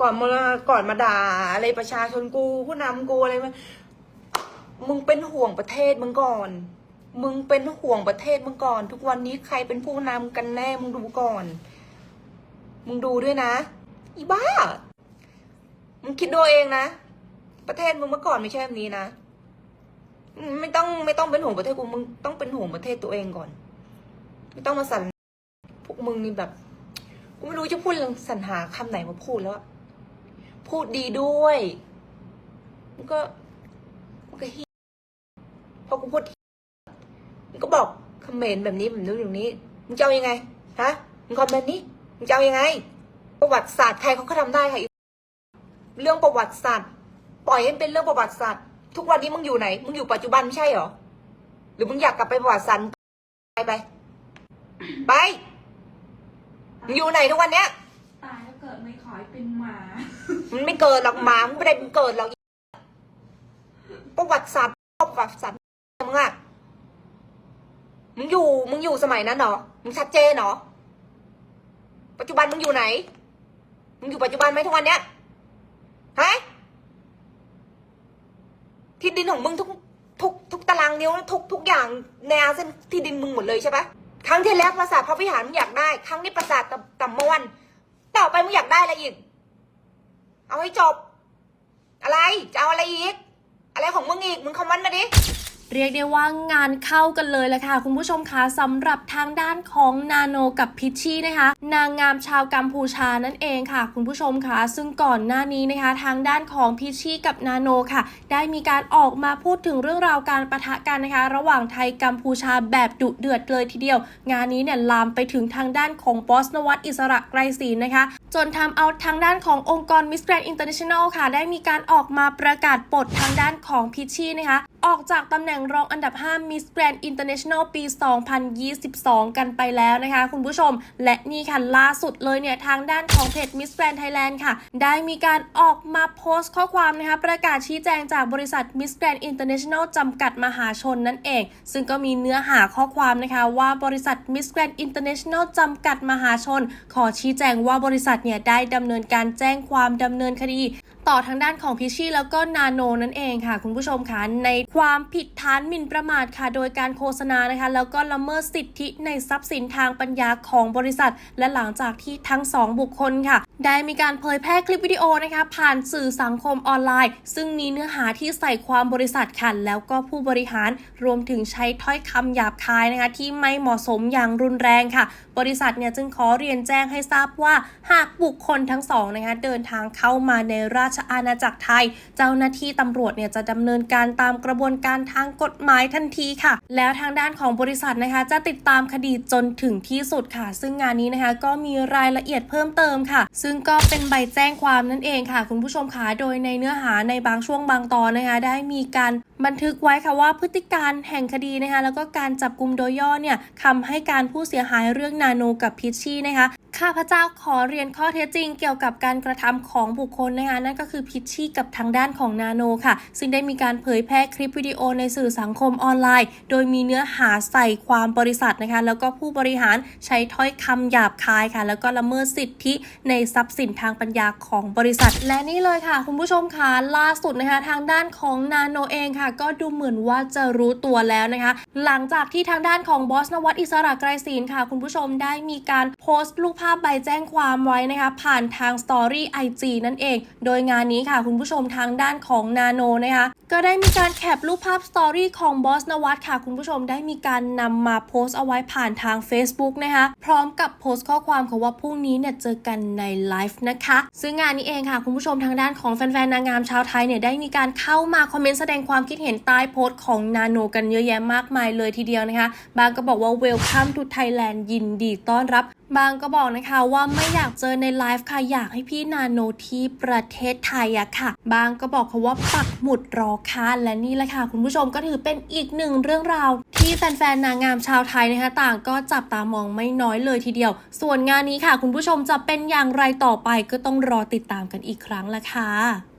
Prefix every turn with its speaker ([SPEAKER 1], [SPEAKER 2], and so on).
[SPEAKER 1] ก่อนมาก่อนมาด่าอะไรประชาชนกูผู้นำกูอะไรมามึงเป็นห่วงประเทศมึงก่อน มึงเป็นห่วงประเทศมึงก่อน ทุกวันนี้ใครเป็นผู้นำกันแน่มึงดูก่อน มึงดูด้วยนะ อีบ้า มึงคิดดูเองนะ ประเทศมึงเมื่อก่อนไม่ใช่แบบนี้นะ ไม่ต้องไม่ต้องเป็นห่วงประเทศกูมึงต้องเป็นห่วงประเทศตัวเองก่อน ไม่ต้องมาสั่นพวกมึงนี่แบบ กูไม่รู้จะพูดสรรหาคำไหนมาพูดแล้วอะ พูดดีด้วย มันก็มันก็เฮียพอกูพูดมึงก็บอกคอมเมนต์แบบนี้แบบนู้นอย่างนี้มึงจะเอายังไงฮะมึงคอมเมนต์นี้มึงจะเอายังไง ประวัติศาสตร์ใครเขาก็ทำได้ค่ะเรื่องประวัติศาสตร์ปล่อยให้มันเป็นเรื่องประวัติศาสตร์ทุกวันนี้มึงอยู่ไหน มึงอยู่ปัจจุบันไม่ใช่หรอ หรือมึงอยากกลับไปประวัติศาสตร์ไปไปไปมึงอยู่ไหนทุกวันเนี้ย
[SPEAKER 2] ตายแล้วเกิดไม่ขอให้เป็นหมา
[SPEAKER 1] มันไม่เกิดหรอกหมามึงไม่ได้มึงเกิดหรอกประวัติศาสตร์ประวัติศาสตร์มึงอะมึงอยู่มึงอยู่สมัยนั้นเหรอมึงชัดเจนเหรอปัจจุบันมึงอยู่ไหน มึงอยู่ปัจจุบันไหมทุกวันเนี้ยฮะที่ดินของมึงทุกทุกทุกตารางนิ้วทุกทุกอย่างในอาเซียนที่ดินมึงหมดเลยใช่ปะครั้งที่แล้วปราสาทพระวิหารมึงอยากได้ ครั้งนี้ปราสาทกับกับมวนต่อไปมึงอยากได้อะไรอีก เอาให้จบ อะไร จะเอาอะไรอีก อะไรของมึงอีก มึงคอมเมนต์มาดิ
[SPEAKER 3] เรียกได้ว่างานเข้ากันเลยละค่ะ คุณผู้ชมคะสำหรับทางด้านของนาโนกับพิชชี่นะคะ นางงามชาวกัมพูชานั่นเองค่ะ คุณผู้ชมคะซึ่งก่อนหน้านี้นะคะ ทางด้านของพิชชี่กับนาโนค่ะ ได้มีการออกมาพูดถึงเรื่องราวการประทะกันนะคะ ระหว่างไทยกัมพูชาแบบดุเดือดเลยทีเดียว งานนี้เนี่ยลามไปถึงทางด้านของบอสนวัตอิสระไกรศรีนะคะ จนทำเอาทางด้านขององค์กร Miss Grand International ค่ะ ได้มีการออกมาประกาศปลดทางด้านของพิชชี่นะคะ ออกจากตำแหน่งรองอันดับ 5 Miss Grand International ปี 2022 กันไปแล้วนะคะ คุณผู้ชม และนี่ค่ะล่าสุดเลยเนี่ย ทางด้านของเพจ Miss Grand Thailand ค่ะ ได้มีการออกมาโพสต์ข้อความนะคะ ประกาศชี้แจงจากบริษัท Miss Grand International จำกัดมหาชนนั่นเอง ซึ่งก็มีเนื้อหาข้อความนะคะ ว่าบริษัท Miss Grand International จำกัดมหาชน ขอชี้แจงว่าบริษัทเนี่ยได้ดำเนินการแจ้งความดำเนินคดี ต่อทางด้านของพิชชี่แล้วก็นาโนนั่นเองค่ะ คุณผู้ชมคะในความผิดฐานหมิ่นประมาทค่ะ โดยการโฆษณานะคะ แล้วก็ละเมิดสิทธิในทรัพย์สินทางปัญญาของบริษัท และหลังจากที่ทั้งสองบุคคลค่ะ ได้มีการเผยแพร่คลิปวิดีโอนะคะผ่านสื่อสังคมออนไลน์ ซึ่งมีเนื้อหาที่ใส่ความบริษัทค่ะแล้วก็ผู้บริหารรวมถึงใช้ถ้อยคำหยาบคายนะคะที่ไม่เหมาะสมอย่างรุนแรงค่ะ บริษัทเนี่ยจึงขอเรียนแจ้งให้ทราบว่า หากบุคคลทั้งสองนะคะเดินทางเข้ามาในราชอาณาจักรไทย เจ้าหน้าที่ตำรวจเนี่ยจะดำเนินการตามกระบวนการทางกฎหมายทันทีค่ะ แล้วทางด้านของบริษัทนะคะจะติดตามคดีจนถึงที่สุดค่ะ ซึ่งงานนี้นะคะก็มีรายละเอียดเพิ่มเติมค่ะซึ่งก็เป็นใบแจ้งความนั่นเองค่ะ คุณผู้ชมคะโดยในเนื้อหาในบางช่วงบางตอนนะคะ ได้มีการบันทึกไว้ค่ะว่าพฤติการแห่งคดีนะคะแล้วก็การจับกลุ่มโดยย่อเนี่ยคำให้การผู้เสียหายเรื่องนาโนกับพิชชี่นะคะข้าพเจ้าขอเรียนข้อเท็จจริงเกี่ยวกับการกระทำของบุคคลนะคะนั่นก็คือพิชชี่กับทางด้านของนาโนค่ะ ซึ่งได้มีการเผยแพร่คลิปวิดีโอในสื่อสังคมออนไลน์ โดยมีเนื้อหาใส่ความบริษัทนะคะแล้วก็ผู้บริหารใช้ถ้อยคำหยาบคายค่ะ แล้วก็ละเมิดสิทธิในทรัพย์สินทางปัญญาของบริษัท และนี่เลยค่ะ คุณผู้ชมค่ะล่าสุดนะคะทางด้านของนาโนเองค่ะก็ดูเหมือนว่าจะรู้ตัวแล้วนะคะ หลังจากที่ทางด้านของบอสนวัตอิสระไกรศีลค่ะ คุณผู้ชมได้มีการโพสต์รูปภาพใบแจ้งความไว้นะคะ ผ่านทางสตอรี่ IG นั่นเอง โดยงานนี้ค่ะ คุณผู้ชมทางด้านของนาโนนะคะ ก็ได้มีการแคปรูปภาพสตอรี่ของบอสนวัตค่ะ คุณผู้ชมได้มีการนำมาโพสต์เอาไว้ผ่านทาง Facebook นะคะ พร้อมกับโพสต์ข้อความค่ะว่าพรุ่งนี้เนี่ยเจอกันในไลฟ์นะคะ ซึ่งงานนี้เองค่ะ คุณผู้ชมทางด้านของแฟนๆนางงามชาวไทยเนี่ยได้มีการเข้ามาคอมเมนต์แสดงความคิดดเห็นใต้โพสต์ของนาโนกันเยอะแยะมากมายเลยทีเดียวนะคะ บางก็บอกว่า welcome to Thailand ยินดีต้อนรับบางก็บอกนะคะว่าไม่อยากเจอในไลฟ์ค่ะ อยากให้พี่นาโนที่ประเทศไทยอะค่ะ บางก็บอกเขาว่าปักหมุดรอค่ะและนี่แหละค่ะ คุณผู้ชมก็ถือเป็นอีกหนึ่งเรื่องราว ที่แฟนๆนางงามชาวไทยนะคะ ต่างก็จับตามองไม่น้อยเลยทีเดียว ส่วนงานนี้ค่ะ คุณผู้ชมจะเป็นอย่างไรต่อไปก็ต้องรอติดตามกันอีกครั้งละค่ะ